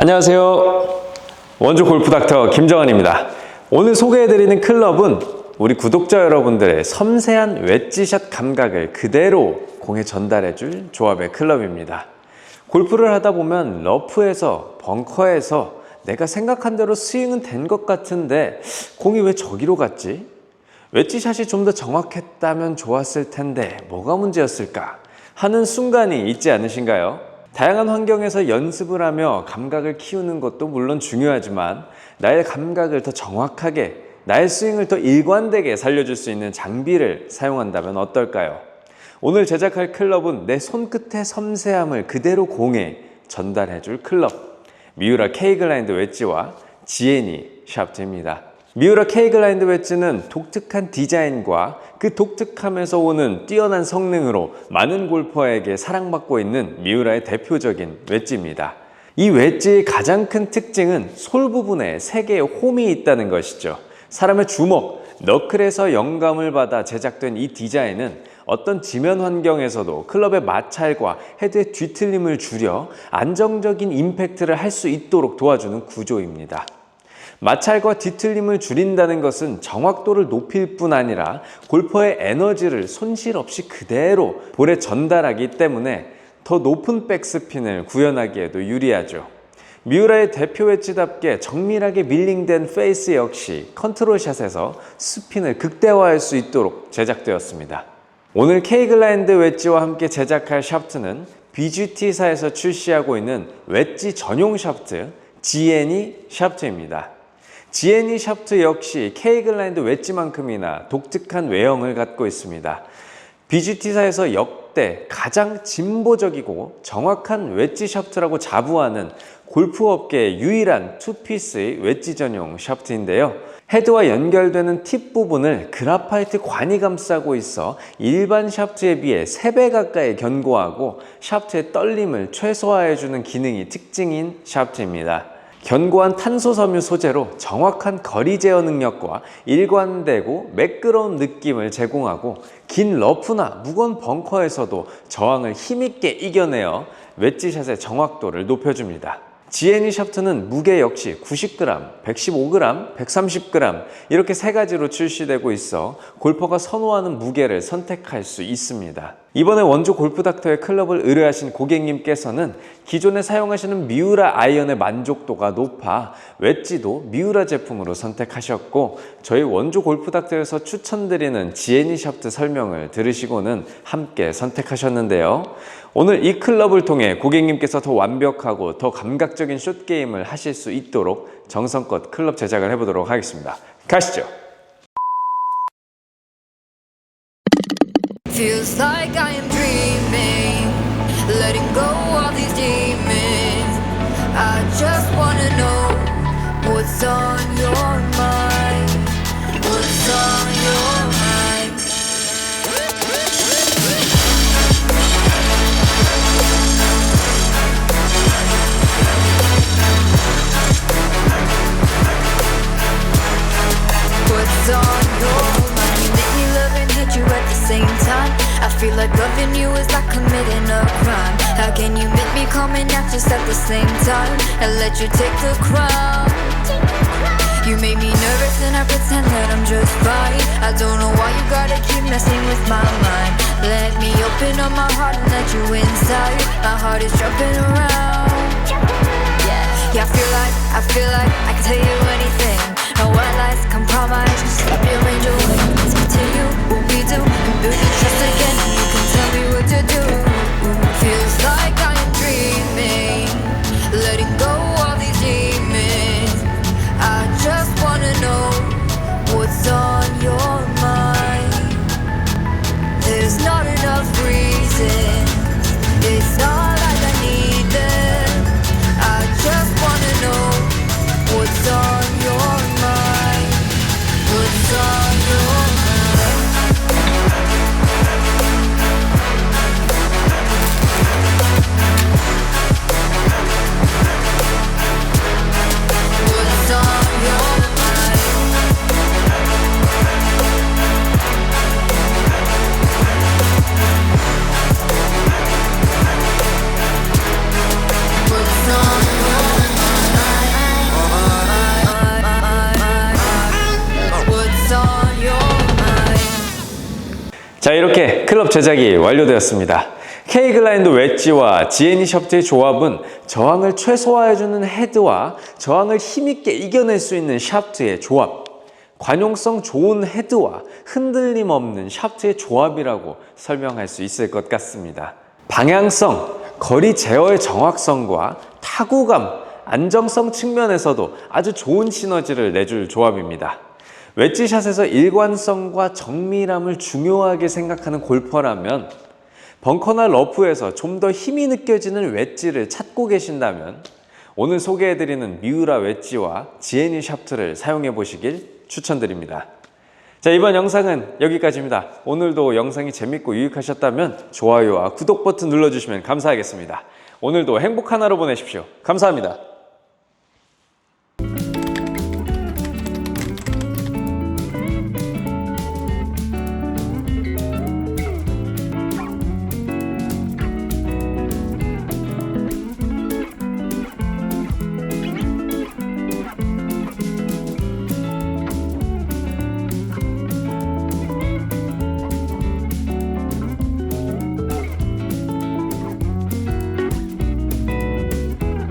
안녕하세요. 원주 골프 닥터 김정환입니다. 오늘 소개해드리는 클럽은 우리 구독자 여러분들의 섬세한 웨지샷 감각을 그대로 공에 전달해줄 조합의 클럽입니다. 골프를 하다 보면 러프에서 벙커에서 내가 생각한 대로 스윙은 된 것 같은데 공이 왜 저기로 갔지? 웨지샷이 좀 더 정확했다면 좋았을 텐데 뭐가 문제였을까 하는 순간이 있지 않으신가요? 다양한 환경에서 연습을 하며 감각을 키우는 것도 물론 중요하지만 나의 감각을 더 정확하게 나의 스윙을 더 일관되게 살려줄 수 있는 장비를 사용한다면 어떨까요? 오늘 제작할 클럽은 내 손끝의 섬세함을 그대로 공에 전달해줄 클럽 미우라 K글라인드 웨지와 지엔이 샤프트입니다. 미우라 K글라인드 웨지는 독특한 디자인과 그 독특함에서 오는 뛰어난 성능으로 많은 골퍼에게 사랑받고 있는 미우라의 대표적인 웨지입니다. 이 웨지의 가장 큰 특징은 솔 부분에 세 개의 홈이 있다는 것이죠. 사람의 주먹, 너클에서 영감을 받아 제작된 이 디자인은 어떤 지면 환경에서도 클럽의 마찰과 헤드의 뒤틀림을 줄여 안정적인 임팩트를 할 수 있도록 도와주는 구조입니다. 마찰과 뒤틀림을 줄인다는 것은 정확도를 높일 뿐 아니라 골퍼의 에너지를 손실 없이 그대로 볼에 전달하기 때문에 더 높은 백스핀을 구현하기에도 유리하죠. 미우라의 대표 웨지답게 정밀하게 밀링된 페이스 역시 컨트롤샷에서 스핀을 극대화할 수 있도록 제작되었습니다. 오늘 케이글라인드 웨지와 함께 제작할 샤프트는 BGT사에서 출시하고 있는 웨지 전용 샤프트 GNE 샤프트입니다. GNE 샤프트 역시 K글라인드 웨지만큼이나 독특한 외형을 갖고 있습니다. BGT사에서 역대 가장 진보적이고 정확한 웨지 샤프트라고 자부하는 골프업계의 유일한 투피스의 웨지 전용 샤프트인데요. 헤드와 연결되는 팁 부분을 그라파이트 관이 감싸고 있어 일반 샤프트에 비해 3배 가까이 견고하고 샤프트의 떨림을 최소화해주는 기능이 특징인 샤프트입니다. 견고한 탄소 섬유 소재로 정확한 거리 제어 능력과 일관되고 매끄러운 느낌을 제공하고 긴 러프나 무거운 벙커에서도 저항을 힘있게 이겨내어 웨지샷의 정확도를 높여줍니다. GNE 샤프트는 무게 역시 90g, 115g, 130g 이렇게 세 가지로 출시되고 있어 골퍼가 선호하는 무게를 선택할 수 있습니다. 이번에 원조 골프 닥터의 클럽을 의뢰하신 고객님께서는 기존에 사용하시는 미우라 아이언의 만족도가 높아 웨지도 미우라 제품으로 선택하셨고 저희 원조 골프 닥터에서 추천드리는 GNE 샤프트 설명을 들으시고는 함께 선택하셨는데요. 오늘 이 클럽을 통해 고객님께서 더 완벽하고 더 감각적인 숏 게임을 하실 수 있도록 정성껏 클럽 제작을 해보도록 하겠습니다. 가시죠. Feels like I am dreaming, letting go same time. I feel like loving you is like committing a crime. How can you make me come and just at the same time and let you take the crown? You make me nervous and I pretend that I'm just fine. I don't know why you gotta keep messing with my mind. Let me open up my heart and let you inside. My heart is jumping around. Yeah, I feel like, I feel like I can tell you anything. 자, 이렇게 클럽 제작이 완료되었습니다. K글라인드 웨지와 지애니 샤프트의 조합은 저항을 최소화해주는 헤드와 저항을 힘있게 이겨낼 수 있는 샤프트의 조합. 관용성 좋은 헤드와 흔들림 없는 샤프트의 조합이라고 설명할 수 있을 것 같습니다. 방향성, 거리 제어의 정확성과 타구감, 안정성 측면에서도 아주 좋은 시너지를 내줄 조합입니다. 웨지샷에서 일관성과 정밀함을 중요하게 생각하는 골퍼라면 벙커나 러프에서 좀 더 힘이 느껴지는 웨지를 찾고 계신다면 오늘 소개해드리는 미우라 웨지와 지애니 샤프트를 사용해 보시길 추천드립니다. 자, 이번 영상은 여기까지입니다. 오늘도 영상이 재밌고 유익하셨다면 좋아요와 구독 버튼 눌러주시면 감사하겠습니다. 오늘도 행복한 하루 보내십시오. 감사합니다.